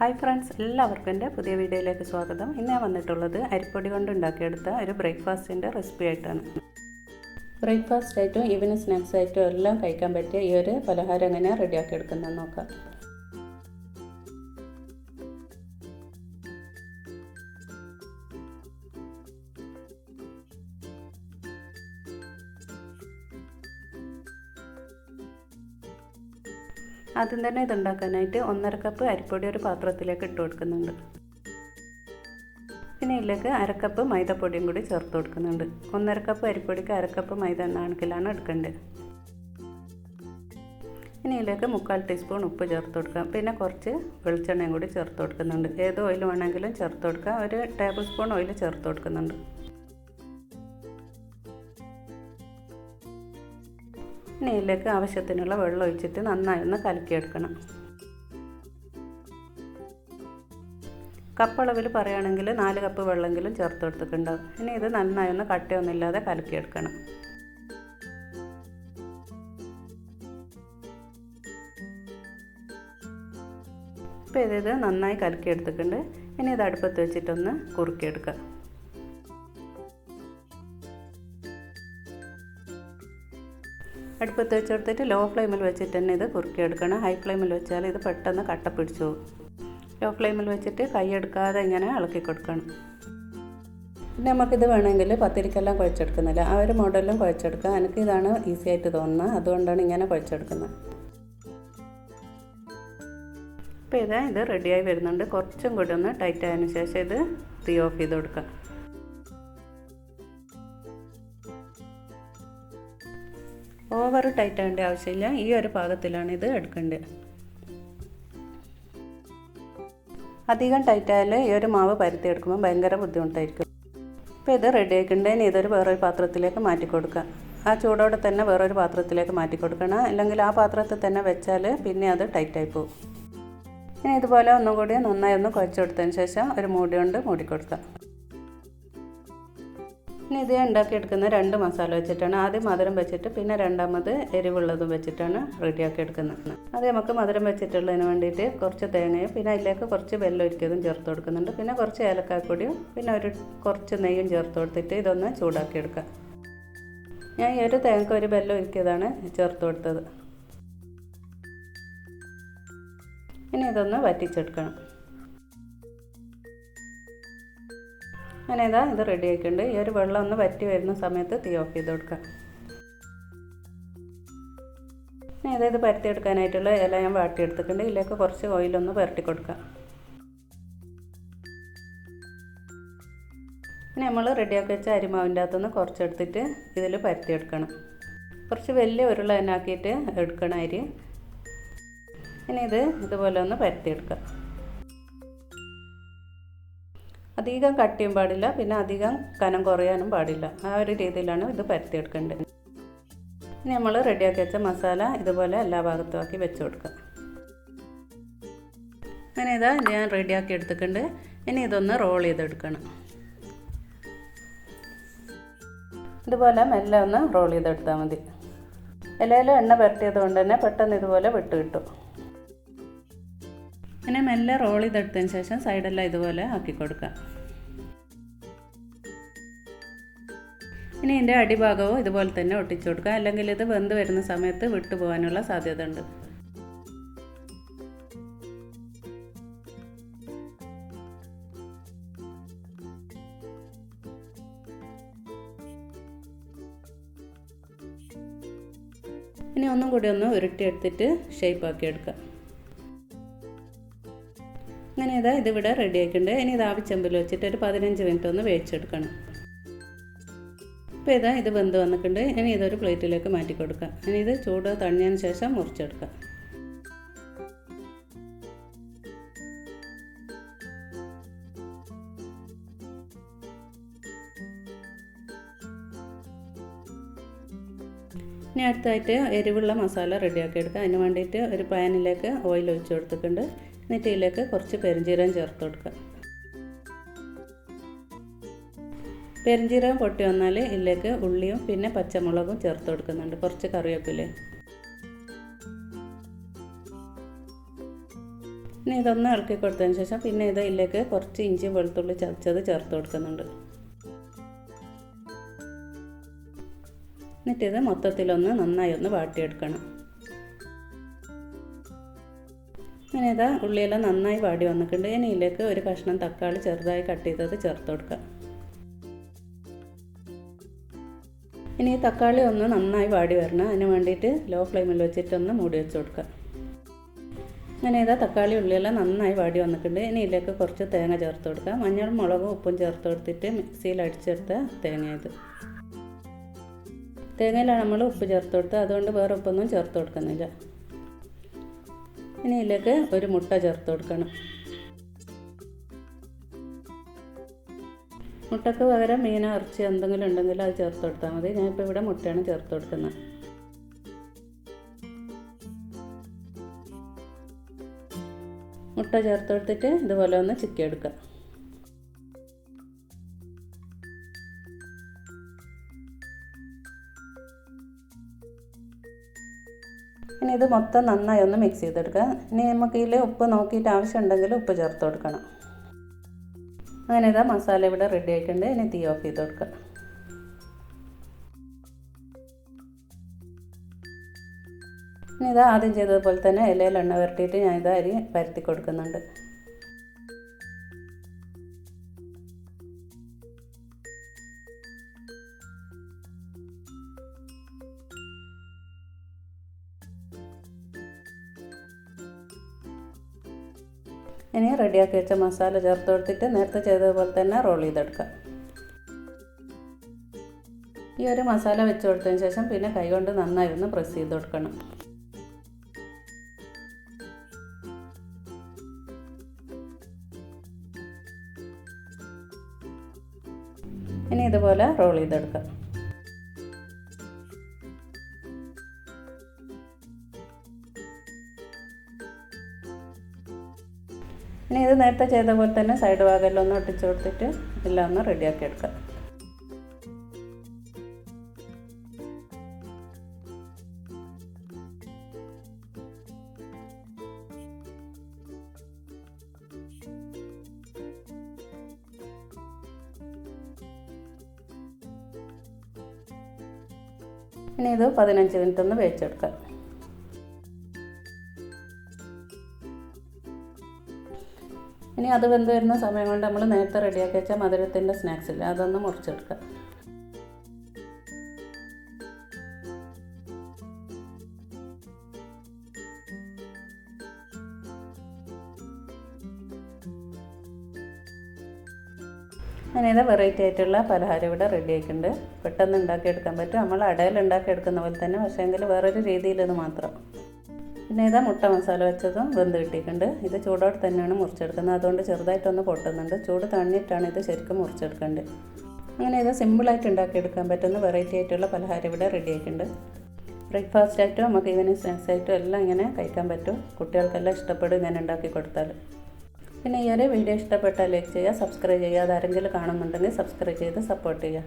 Hi friends എല്ലാവർക്കും എന്റെ പുതിയ വീഡിയോയിലേക്ക് സ്വാഗതം. ഇന്ന് ഞാൻ വന്നിട്ടുള്ളത് അരിപ്പൊടി കൊണ്ട് ഉണ്ടാക്കിയെടുത്ത ഒരു ബ്രേക്ക്ഫാസ്റ്റിന്റെ റെസിപ്പി ആയിട്ടാണ്. ബ്രേക്ക്ഫാസ്റ്റ് ആയിട്ടും ഈവനിങ് സ്നാക്സ് ആയിട്ടും എല്ലാം കഴിക്കാൻ പറ്റിയ ഈ ഒരു പലഹാരം എങ്ങനെയാണ് റെഡിയാക്കി എടുക്കുന്നത് നോക്കാം. ആദ്യം തന്നെ ഇതുണ്ടാക്കാനായിട്ട് ഒന്നര കപ്പ് അരിപ്പൊടി ഒരു പാത്രത്തിലേക്ക് ഇട്ട് കൊടുക്കുന്നുണ്ട്. പിന്നെ ഇതിലേക്ക് അരക്കപ്പ് മൈദപ്പൊടിയും കൂടി ചേർത്ത് കൊടുക്കുന്നുണ്ട്. ഒന്നര കപ്പ് അരിപ്പൊടിക്ക് അരക്കപ്പ് മൈദ എന്ന കണക്കിലാണ് എടുക്കേണ്ടത്. ഇനി ഇതിലേക്ക് മുക്കാൽ ടീസ്പൂൺ ഉപ്പ് ചേർത്ത് കൊടുക്കാം പിന്നെ കുറച്ച് വെളിച്ചെണ്ണയും കൂടി ചേർത്ത് കൊടുക്കുന്നുണ്ട്. ഏത് ഓയിൽ വേണമെങ്കിലും ചേർത്ത് കൊടുക്കാം ഒരു ടേബിൾ സ്പൂൺ ഓയിൽ ചേർത്ത് കൊടുക്കുന്നുണ്ട്. ഇനി ഇതിലേക്ക് ആവശ്യത്തിനുള്ള വെള്ളം ഒഴിച്ചിട്ട് നന്നായി ഒന്ന് കലക്കിയെടുക്കണം. കപ്പളവിൽ പറയുകയാണെങ്കിൽ നാല് കപ്പ് വെള്ളമെങ്കിലും ചേർത്ത് കൊടുത്തിട്ടുണ്ടാവും ഇനി ഇത് നന്നായി ഒന്ന് കട്ടയൊന്നുമില്ലാതെ കലക്കിയെടുക്കണം. ഇപ്പോൾ ഇത് നന്നായി കലക്കിയെടുത്തിട്ടുണ്ട്. ഇനി ഇത് അടുപ്പത്ത് വെച്ചിട്ടൊന്ന് കുറുക്കിയെടുക്കുക അടുപ്പത്ത് വെച്ചെടുത്തിട്ട് ലോ ഫ്ലെയിമിൽ വെച്ചിട്ട് തന്നെ ഇത് കുറുക്കിയെടുക്കണം. ഹൈ ഫ്ലെയിമിൽ വെച്ചാൽ ഇത് പെട്ടെന്ന് കട്ട പിടിച്ചു ലോ ഫ്ലെയിമിൽ വെച്ചിട്ട് കൈ എടുക്കാതെ ഇങ്ങനെ ഇളക്കി കൊടുക്കണം. പിന്നെ നമുക്കിത് വേണമെങ്കിൽ പത്തിരിക്കെല്ലാം കുഴച്ചെടുക്കുന്നില്ല. ആ ഒരു മോഡലും കുഴച്ചെടുക്കാം. എനിക്ക് ഇതാണ് ഈസി ആയിട്ട് തോന്നുന്നത്. അതുകൊണ്ടാണ് ഇങ്ങനെ കുഴച്ചെടുക്കുന്നത്. അപ്പോൾ ഇതാ ഇത് റെഡിയായി വരുന്നുണ്ട്. കുറച്ചും കൂടി ഒന്ന് ടൈറ്റ് ആയതിനു ശേഷം ഇത് തീ ഓഫ് ചെയ്ത് കൊടുക്കാം. ഓവർ ടൈറ്റ് ആകേണ്ട ആവശ്യമില്ല. ഈ ഒരു പാകത്തിലാണ് ഇത് എടുക്കേണ്ടത്. അധികം ടൈറ്റ് ആയാൽ ഈ ഒരു മാവ് പരത്തി എടുക്കുമ്പോൾ ഭയങ്കര ബുദ്ധിമുട്ടായിരിക്കും. ഇപ്പോൾ ഇത് റെഡി ആക്കിണ്ടെങ്കിൽ ഇതൊരു വേറൊരു പാത്രത്തിലേക്ക് മാറ്റി കൊടുക്കുക. ആ ചൂടോടെ തന്നെ വേറൊരു പാത്രത്തിലേക്ക് മാറ്റി കൊടുക്കണം. അല്ലെങ്കിൽ ആ പാത്രത്തിൽ തന്നെ വെച്ചാൽ പിന്നെ അത് ടൈറ്റായി പോകും. ഇനി ഇതുപോലെ ഒന്നും കൂടി നന്നായി ഒന്ന് കുഴച്ചെടുത്തതിന് ശേഷം ഒരു മൂടി കൊണ്ട് മൂടി കൊടുക്കാം ഇനി ഇത് ഉണ്ടാക്കിയെടുക്കുന്ന രണ്ട് മസാല വെച്ചിട്ടാണ്. ആദ്യം മധുരം വെച്ചിട്ട് പിന്നെ രണ്ടാമത് എരിവുള്ളതും വെച്ചിട്ടാണ് റെഡിയാക്കി എടുക്കുന്നത്. അത് നമുക്ക് മധുരം വെച്ചിട്ടുള്ളതിന് വേണ്ടിയിട്ട് കുറച്ച് തേങ്ങയും പിന്നെ അതിലേക്ക് കുറച്ച് വെല്ലം ഒരിക്കലും ചേർത്ത് കൊടുക്കുന്നുണ്ട്. പിന്നെ കുറച്ച് ഏലക്കാപ്പൊടിയും പിന്നെ ഒരു കുറച്ച് നെയ്യും ചേർത്ത് കൊടുത്തിട്ട് ഇതൊന്ന് ചൂടാക്കി എടുക്കാം. ഞാൻ ഈ ഒരു തേങ്ങ ഒരു വെല്ലം ഒരുക്കിയതാണ് ചേർത്ത് കൊടുത്തത്. ഇനി ഇതൊന്ന് വറ്റിച്ചെടുക്കണം. അങ്ങനെ ഇതാ ഇത് റെഡി ആക്കിയിട്ടുണ്ട് ഈ ഒരു വെള്ളം ഒന്ന് വറ്റി വരുന്ന സമയത്ത് തീ ഓഫ് ചെയ്ത് കൊടുക്കാം. ഇനി അതായത് പരത്തിയെടുക്കാനായിട്ടുള്ള ഇല ഞാൻ വാട്ടിയെടുത്തിട്ടുണ്ട് ഇതിലേക്ക് കുറച്ച് ഓയിലൊന്ന് പുരട്ടി കൊടുക്കാം. പിന്നെ നമ്മൾ റെഡിയാക്കി വെച്ച അരിമാവിന്റെ അകത്തുനിന്ന് കുറച്ചെടുത്തിട്ട് ഇതിൽ പരത്തിയെടുക്കണം കുറച്ച് വലിയ ഉരുള എടുക്കണ എടുക്കണം അരി. ഇനി ഇത് ഇതുപോലെ ഒന്ന് പരത്തിയെടുക്കാം അധികം കട്ടിയും പാടില്ല പിന്നെ അധികം കനം കുറയാനും പാടില്ല. ആ ഒരു രീതിയിലാണ് ഇത് പരത്തിയെടുക്കേണ്ടത്. ഇനി നമ്മൾ റെഡിയാക്കി വെച്ച മസാല ഇതുപോലെ എല്ലാ ഭാഗത്തും ആക്കി വെച്ച് കൊടുക്കുക അങ്ങനെ ഇതാ ഞാൻ റെഡിയാക്കി എടുത്തിട്ടുണ്ട്. ഇനി ഇതൊന്ന് റോൾ ചെയ്തെടുക്കണം. ഇതുപോലെ മെല്ലെ ഒന്ന് റോൾ ചെയ്തെടുത്താൽ മതി. ഇലയിൽ എണ്ണ പുരട്ടിയത് കൊണ്ട് തന്നെ പെട്ടെന്ന് ഇതുപോലെ വിട്ട് കിട്ടും ഇങ്ങനെ മെല്ലെ റോൾ ചെയ്തെടുത്തതിന് ശേഷം സൈഡെല്ലാം ഇതുപോലെ ആക്കി കൊടുക്കുക. ഇനി ഇതിന്റെ അടിഭാഗവും ഇതുപോലെ തന്നെ ഒട്ടിച്ചു കൊടുക്കുക. അല്ലെങ്കിൽ ഇത് വെന്ത് വരുന്ന സമയത്ത് വിട്ടുപോകാനുള്ള സാധ്യത ഉണ്ട്. ഇനി ഒന്നും കൂടി ഒന്ന് ഉരുട്ടിയെടുത്തിട്ട് ഷേപ്പാക്കി എടുക്കാം ഇതാ ഇതിവിടെ റെഡി ആയിട്ടുണ്ട് ഇനി ഇത് ആവിച്ചെമ്പിൽ വെച്ചിട്ട് ഒരു പതിനഞ്ച് മിനിറ്റ് ഒന്ന് വേവിച്ചെടുക്കണം. ഇപ്പോൾ ഇതാ ഇത് വെന്ത് വന്നിട്ടുണ്ട്. ഇനി ഇതൊരു പ്ലേറ്റിലേക്ക് മാറ്റി കൊടുക്കാം. ഇനി ഇത് ചൂട് തണിഞ്ഞതിന് ശേഷം മുറിച്ചെടുക്കാം. ഇനി അടുത്തായിട്ട് എരിവുള്ള മസാല റെഡിയാക്കി എടുക്കാം. അതിന് വേണ്ടിയിട്ട് ഒരു പാനിലേക്ക് ഓയിൽ ഒഴിച്ച് കൊടുത്തിട്ടുണ്ട്. എന്നിട്ട് ഇതിലേക്ക് കുറച്ച് പെരിഞ്ചീരകം ചേർത്ത് കൊടുക്കുക. പെരിഞ്ചീരകം പൊട്ടി വന്നാൽ ഇതിലേക്ക് ഉള്ളിയും പിന്നെ പച്ചമുളകും ചേർത്ത് കൊടുക്കുന്നുണ്ട്. കുറച്ച് കറിവേപ്പില ഇനി ഇതൊന്ന് ഇളക്കി കൊടുത്തതിന് ശേഷം പിന്നെ ഇത് ഇതിലേക്ക് കുറച്ച് ഇഞ്ചി വെളുത്തുള്ളി ചതച്ചത് ചേർത്ത് കൊടുക്കുന്നുണ്ട്. എന്നിട്ടിത് മൊത്തത്തിലൊന്ന് നന്നായി ഒന്ന് വാട്ടിയെടുക്കണം. അങ്ങനെ ഇതാ ഉള്ളിയെല്ലാം നന്നായി വാടി വന്നിട്ടുണ്ട്. ഇനി ഇതിലേക്ക് ഒരു കഷ്ണം തക്കാളി ചെറുതായി കട്ട് ചെയ്തത് ചേർത്ത് കൊടുക്കാം ഇനി തക്കാളി ഒന്ന് നന്നായി വാടി വരണം. അതിന് വേണ്ടിയിട്ട് ലോ ഫ്ലെയിമിൽ വെച്ചിട്ടൊന്ന് മൂടി വെച്ച് കൊടുക്കുക. അങ്ങനെ ഇതാ തക്കാളി ഉള്ളിയെല്ലാം നന്നായി വാടി വന്നിട്ടുണ്ട്. ഇനി ഇതിലേക്ക് കുറച്ച് തേങ്ങ ചേർത്ത് കൊടുക്കുക. മഞ്ഞളും മുളകും ഉപ്പും ചേർത്ത് കൊടുത്തിട്ട് മിക്സിയിൽ അടിച്ചെടുത്ത തേങ്ങ ഇത് തേങ്ങയിലാണ് നമ്മൾ ഉപ്പ് ചേർത്ത് കൊടുത്തത്. അതുകൊണ്ട് വേറെ ഉപ്പൊന്നും ചേർത്ത് കൊടുക്കുന്നില്ല. ഇനി ഇതിലേക്ക് ഒരു മുട്ട ചേർത്ത് കൊടുക്കണം. മുട്ടക്ക് പകരം മീനോ ഇറച്ചി എന്തെങ്കിലും ഉണ്ടെങ്കിൽ അത് ചേർത്ത് കൊടുത്താൽ മതി. ഞാൻ ഞാനിപ്പോൾ ഇവിടെ മുട്ടയാണ് ചേർത്ത് കൊടുക്കുന്നത്. മുട്ട ചേർത്ത് കൊടുത്തിട്ട് ഇതുപോലെ ഒന്ന് ചിക്കി എടുക്കുക ഇനി ഇത് മൊത്തം നന്നായി ഒന്ന് മിക്സ് ചെയ്തെടുക്കുക. ഇനി നമുക്ക് ഇതിൽ ഉപ്പ് നോക്കിയിട്ട് ആവശ്യമുണ്ടെങ്കിൽ ഉപ്പ് ചേർത്ത് കൊടുക്കണം. അങ്ങനെ ഇതാ മസാല ഇവിടെ റെഡി ആയിട്ടുണ്ട്. ഇനി തീ ഓഫ് ചെയ്ത് കൊടുക്കുക. ഇനി ഇതാ ആദ്യം ചെയ്തതുപോലെ തന്നെ ഇലയിൽ എണ്ണ വരട്ടിയിട്ട് ഞാൻ ഇതാ അരി പരത്തി കൊടുക്കുന്നുണ്ട്. ഇനി റെഡിയാക്കി വെച്ച മസാല ചേർത്ത് കൊടുത്തിട്ട് നേരത്തെ ചെയ്തതുപോലെ തന്നെ റോൾ ചെയ്തെടുക്കാം ഈ ഒരു മസാല വെച്ച് കൊടുത്തതിന് ശേഷം പിന്നെ കൈകൊണ്ട് നന്നായി ഒന്ന് പ്രസ് ചെയ്ത് കൊടുക്കണം. ഇനി ഇതുപോലെ റോൾ ചെയ്തെടുക്കാം ഇത് നേരത്തെ ചെയ്ത പോലെ തന്നെ സൈഡ് ഭാഗമെല്ലാം ഒട്ടിച്ച് കൊടുത്തിട്ട് എല്ലാം ഒന്ന് റെഡിയാക്കി എടുക്കാം. ഇനി ഇത് പതിനഞ്ച് മിനിറ്റ് ഒന്ന് വേവിച്ചെടുക്കാം. അത് വെന്ത് വരുന്ന സമയം കൊണ്ട് നമ്മൾ നേരത്തെ റെഡിയാക്കി വെച്ച മധുരത്തിന്റെ സ്നാക്സ് ഇല്ല? അതൊന്ന് മുറിച്ചെടുക്കുക അങ്ങനെ വെറൈറ്റി ആയിട്ടുള്ള പലഹാരം ഇവിടെ റെഡി ആയിട്ടുണ്ട്. പെട്ടെന്ന് ഉണ്ടാക്കിയെടുക്കാൻ പറ്റും. നമ്മൾ അടയിൽ ഉണ്ടാക്കിയെടുക്കുന്ന പോലെ തന്നെ പക്ഷേ എങ്കിൽ വേറൊരു രീതിയിലത് മാത്രം. പിന്നെ ഇതാ മുട്ട മസാല വെച്ചതും വെന്ത് കിട്ടിയിട്ടുണ്ട്. ഇത് ചൂടോടെ തന്നെയാണ് മുറിച്ചെടുക്കുന്നത്. അതുകൊണ്ട് ചെറുതായിട്ടൊന്ന് പൊട്ടുന്നുണ്ട്. ചൂട് തണിയിട്ടാണ് ഇത് ശരിക്കും മുറിച്ചെടുക്കേണ്ടത്. അങ്ങനെ ഇത് സിമ്പിളായിട്ട് ഉണ്ടാക്കിയെടുക്കാൻ പറ്റുന്ന വെറൈറ്റി ആയിട്ടുള്ള പലഹാരം ഇവിടെ റെഡി ആയിട്ടുണ്ട്. ബ്രേക്ക്ഫാസ്റ്റ് ആയിട്ടും നമുക്ക് ഈവനിങ് സ്നാക്സ് ആയിട്ടും എല്ലാം ഇങ്ങനെ കഴിക്കാൻ പറ്റും. കുട്ടികൾക്കെല്ലാം ഇഷ്ടപ്പെടും ഇങ്ങനെ ഉണ്ടാക്കി കൊടുത്താൽ. പിന്നെ ഈ ഒരു വീഡിയോ ഇഷ്ടപ്പെട്ടാൽ ലൈക്ക് ചെയ്യുക സബ്സ്ക്രൈബ് ചെയ്യുക. അതാരെങ്കിലും കാണുന്നുണ്ടെങ്കിൽ സബ്സ്ക്രൈബ് ചെയ്ത് സപ്പോർട്ട് ചെയ്യുക.